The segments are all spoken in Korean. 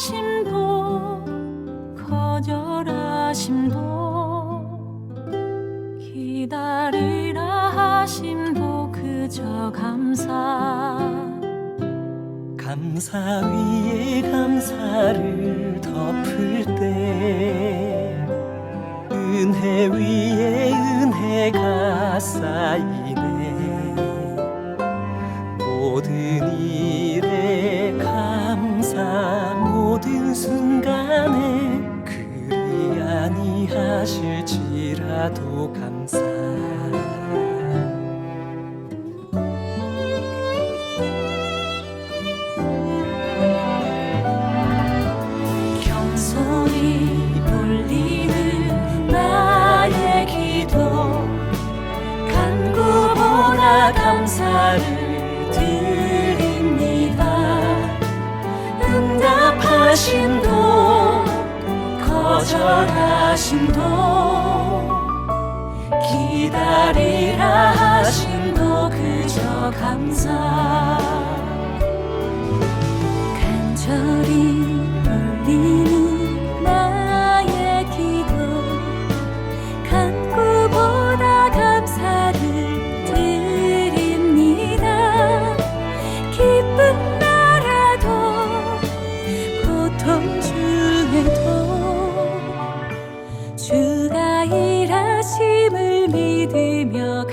하심도 거절하심도 기다리라 하심도 그저 감사. 감사 위에 감사를 덮을 때 은혜 위에 은혜가 쌓이네. 모든 이 아니하실지라도 감사 겸손히 돌리는 나의 기도 간구보다 감사를 드립니다. 응답하심 도 거절하심도 기다리라 하심도 그저 감사. 간절히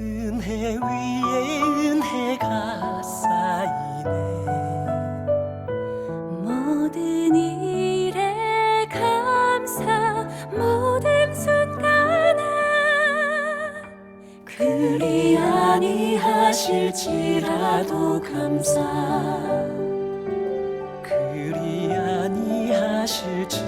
은혜 위에 은혜가 쌓이네. 모든 일에 감사 모든 순간에 그리 아니하실지라도 감사. 그리 아니하실지